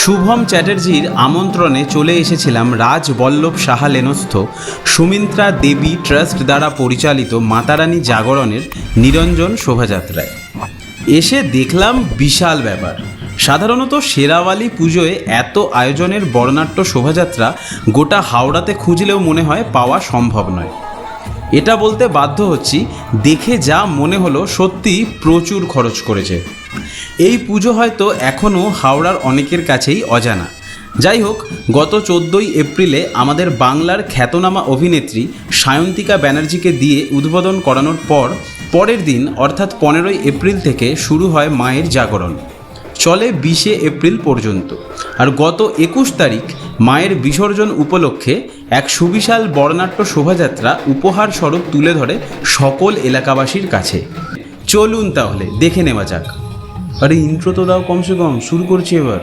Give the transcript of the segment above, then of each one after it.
শুভম চ্যাটার্জির আমন্ত্রণে চলে এসেছিলাম রাজবল্লভ সাহা লেনস্থ সুমিত্রা দেবী ট্রাস্ট দ্বারা পরিচালিত মাতারানী জাগরণের নিরঞ্জন শোভাযাত্রায়। এসে দেখলাম বিশাল ব্যাপার। সাধারণত শেরাওয়ালি পুজোয় এত আয়োজনের বর্ণাঢ্য শোভাযাত্রা গোটা হাওড়াতে খুঁজলেও মনে হয় পাওয়া সম্ভব নয়। এটা বলতে বাধ্য হচ্ছি, দেখে যা মনে হলো সত্যি প্রচুর খরচ করেছে। এই পুজো হয়তো এখনও হাওড়ার অনেকের কাছেই অজানা। যাই হোক গত চোদ্দোই এপ্রিলে আমাদের বাংলার খ্যাতনামা অভিনেত্রী সায়ন্তিকা ব্যানার্জিকে দিয়ে উদ্বোধন করানোর পর, পরের দিন, অর্থাৎ পনেরোই এপ্রিল থেকে শুরু হয় মায়ের জাগরণ। চলে বিশে এপ্রিল পর্যন্ত। আর গত একুশ তারিখ, মায়ের বিসর্জন উপলক্ষে এক সুবিশাল বর্ণাঢ্য শোভাযাত্রা উপহার স্বরূপ তুলে ধরে সকল এলাকাবাসীর কাছে। চলুন তাহলে, দেখে নেওয়া যাক। আরে ইন্ট্রো তো দাও কমসে কম, শুরু করছি এবার।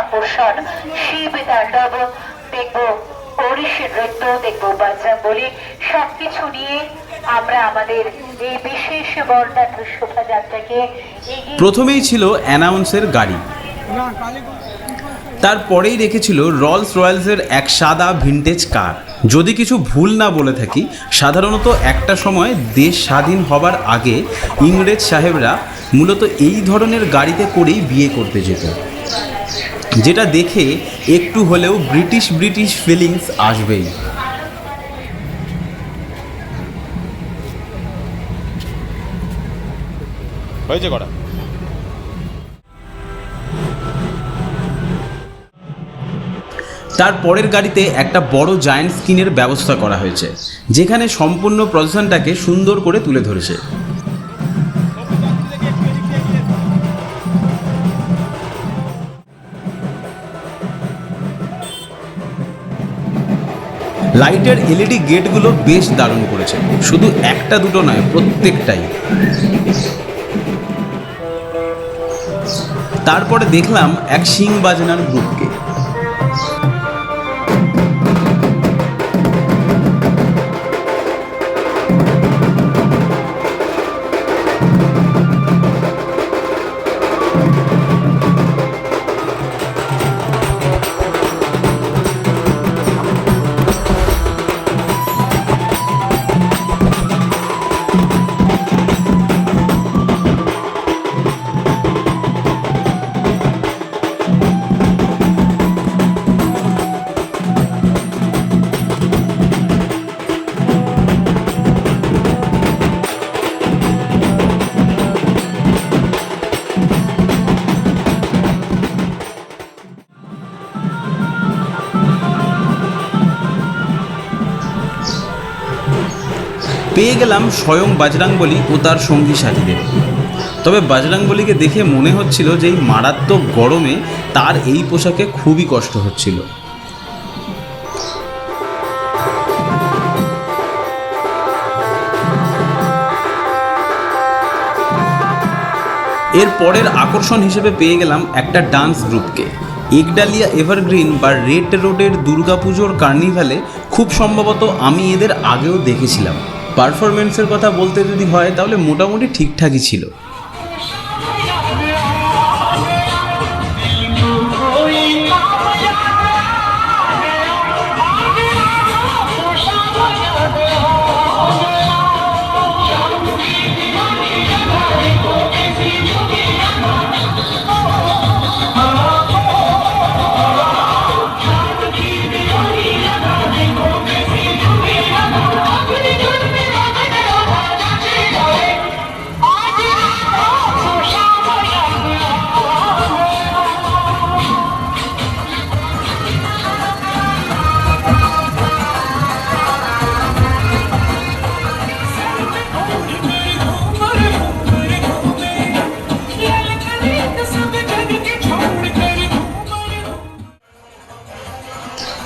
আকর্ষণ। বলি, সবকিছু নিয়ে আমরা আমাদের এই বিশেষ বর্ণাঢ্য শোভাযাত্রাকে এগিয়ে প্রথমেই ছিল অ্যানাউন্সের গাড়ি। তারপরেই রেখেছিল রলস রয়্যালসের এক সাদা ভিনটেজ কার। যদি কিছু ভুল না বলে থাকি, সাধারণত একটা সময় দেশ স্বাধীন হবার আগে ইংরেজ সাহেবরা মূলত এই ধরনের গাড়িতে করেই বিয়ে করতে যেত। যেটা দেখে একটু হলেও ব্রিটিশ ব্রিটিশ ফিলিংস আসবেই। হয়েছে কটা? তার পরের গাড়িতে একটা বড় জায়ান্ট স্ক্রিনের ব্যবস্থা করা হয়েছে, যেখানে সম্পূর্ণ প্রদর্শনটাকে সুন্দর করে তুলে ধরেছে। লাইটের এলইডি গেটগুলো বেশ দারুণ করেছে, শুধু একটা দুটো নয়, প্রত্যেকটাই। তারপরে দেখলাম এক সিং বাজনার গ্রুপকে। পেয়ে গেলাম স্বয়ং বাজরাংবলী ও তার সঙ্গী সাথীদের। তবে বাজরাংবলীকে দেখে মনে হচ্ছিল যে এই মারাত্মক গরমে তার এই পোশাকে খুবই কষ্ট হচ্ছিল। এর পরের আকর্ষণ হিসেবে পেয়ে গেলাম একটা ডান্স গ্রুপকে। একডালিয়া এভারগ্রিন বা রেড রোডের দুর্গাপুজোর কার্নিভালে খুব সম্ভবত আমি এদের আগেও দেখেছিলাম। পারফরমেন্সের কথা বলতে যদি হয় তাহলে মোটামুটি ঠিকঠাকই ছিল।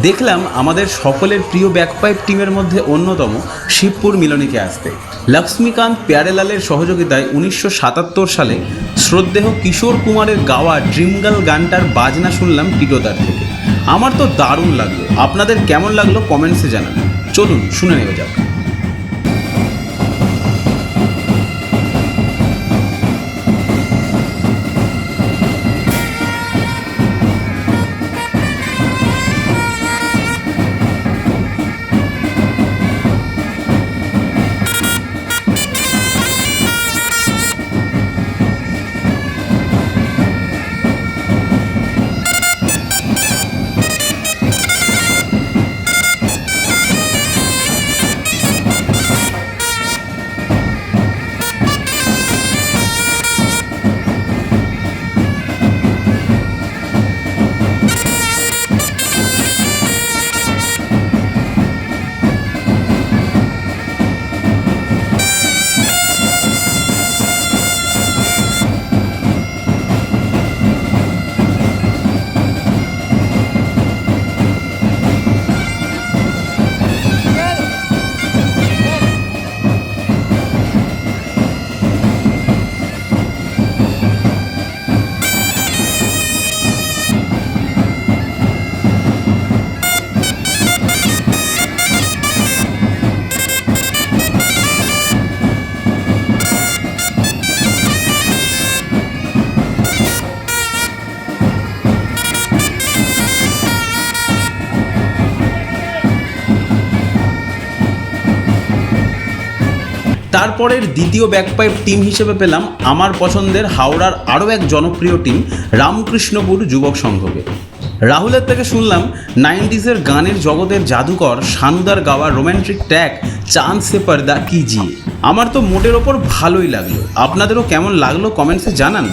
দেখলাম আমাদের সকলের প্রিয় ব্যাকপাইপ টিমের মধ্যে অন্যতম শিবপুর মিলনীকে আসতে। লক্ষ্মীকান্ত প্যারেলালের সহযোগিতায় উনিশশো সাতাত্তর সালে শ্রদ্ধেয় কিশোর কুমারের গাওয়া ড্রিমগাল গানটার বাজনা শুনলাম টিটোদার থেকে। আমার তো দারুণ লাগল। আপনাদের কেমন লাগল কমেন্টসে জানান চলুন, শুনে নেওয়া যাক। তারপরের দ্বিতীয় ব্যাকপাইপ টিম হিসেবে পেলাম আমার পছন্দের হাওড়ার আরও এক জনপ্রিয় টিম, রামকৃষ্ণপুর যুবক সংঘকে। রাহুলের থেকে শুনলাম নাইনটিসের গানের জগতের জাদুকর সানুদার গাওয়া রোম্যান্টিক ট্যাগ চাঁদ সে পর্দা জি আমার তো মোটের ওপর ভালোই লাগল। আপনাদেরও কেমন লাগল কমেন্টসে জানান।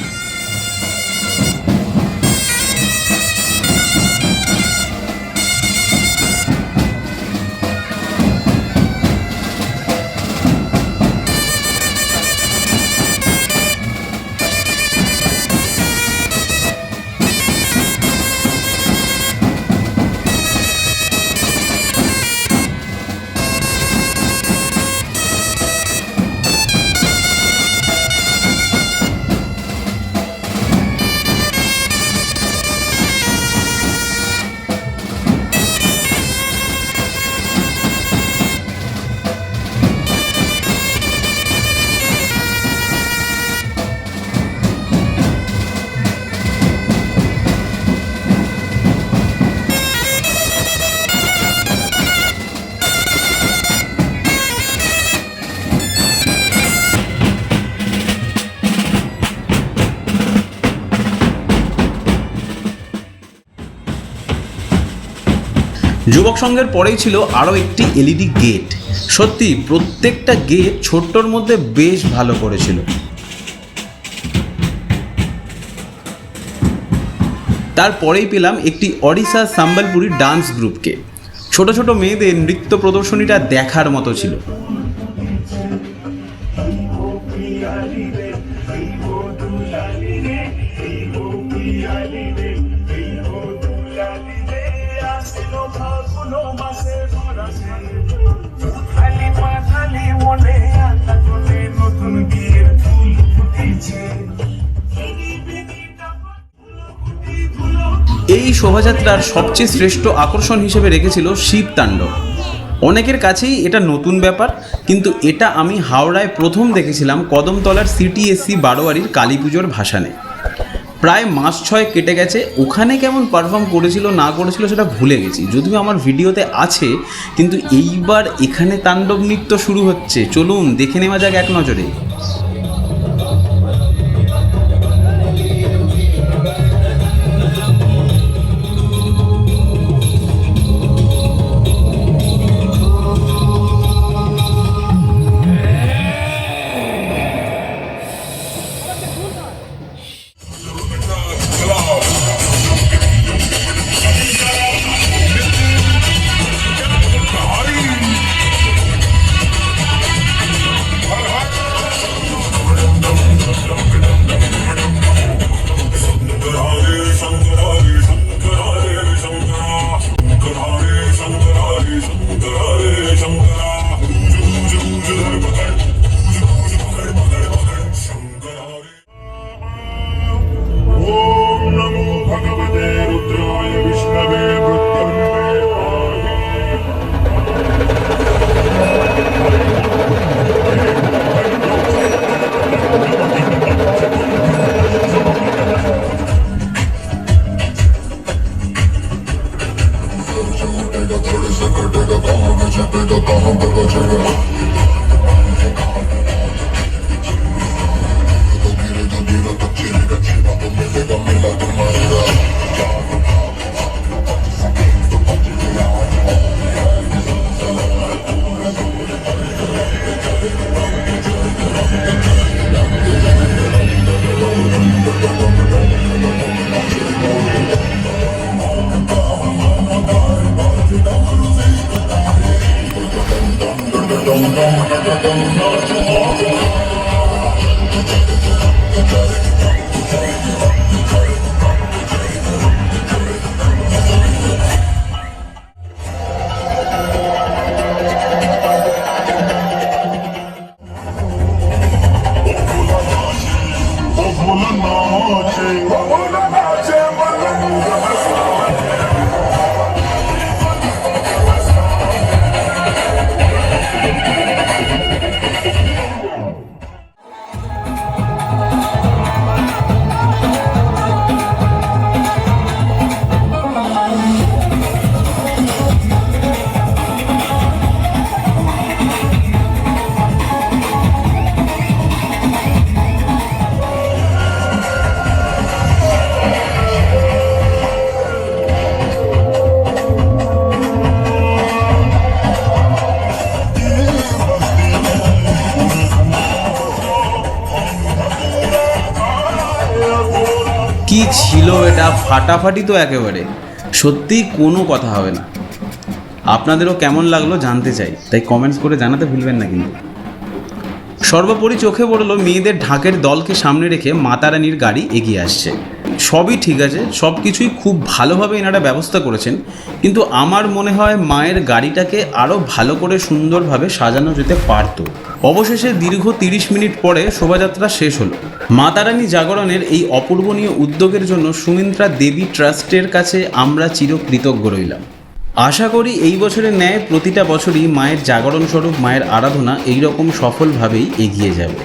যুবক সংঘের পরেই ছিল আরও একটি এলইডি গেট। সত্যি, প্রত্যেকটা গেট ছোট্টর মধ্যে বেশ ভালো করেছিল। তারপরেই পেলাম একটি অডিশা সাম্বলপুরি ডান্স গ্রুপকে। ছোট ছোট মেয়েদের নৃত্য প্রদর্শনীটা দেখার মতো ছিল। এই শোভাযাত্রার সবচেয়ে শ্রেষ্ঠ আকর্ষণ হিসেবে রেখেছিল শিব তাণ্ডব। অনেকের কাছেই এটা নতুন ব্যাপার, কিন্তু এটা আমি হাওড়ায় প্রথম দেখেছিলাম কদমতলার সিটিএসসি বারোয়ারির কালী পুজোর ভাসানে। প্রায় মাস ছয় কেটে গেছে, ওখানে কেমন পারফর্ম করেছিল, না করেছিল সেটা ভুলে গেছি। যদিও আমার ভিডিওতে আছে, কিন্তু এইবার এখানে তাণ্ডব নৃত্য শুরু হচ্ছে। চলুন, দেখে নেওয়া যাক এক নজরে। Hamburger, bigger, the hamburger, chicken. Buffalo কি ছিল এটা ফাটাফাটি তো একেবারে। সত্যি কোনো কথা হবে না। আপনাদেরও কেমন লাগল জানতে চাই, তাই কমেন্টস করে জানাতে ভুলবেন না কিন্তু। সর্বোপরি চোখে পড়ল মেয়েদের ঢাকের দলকে সামনে রেখে মাতারানির গাড়ি এগিয়ে আসছে। সবই ঠিক আছে সব কিছুই খুব ভালোভাবে এনারা ব্যবস্থা করেছেন, কিন্তু আমার মনে হয় মায়ের গাড়িটাকে আরও ভালো করে সুন্দরভাবে সাজানো যেতে পারতো। অবশেষে দীর্ঘ তিরিশ মিনিট পরে শোভাযাত্রা শেষ হলো। মাতারানী জাগরণের এই অপূর্বনীয় উদ্যোগের জন্য সুমিত্রা দেবী ট্রাস্টের কাছে আমরা চিরকৃতজ্ঞ রইলাম। আশা করি এই বছরের ন্যায় প্রতিটা বছরই মায়ের জাগরণ স্বরূপ মায়ের আরাধনা এইরকম সফলভাবেই এগিয়ে যাবে।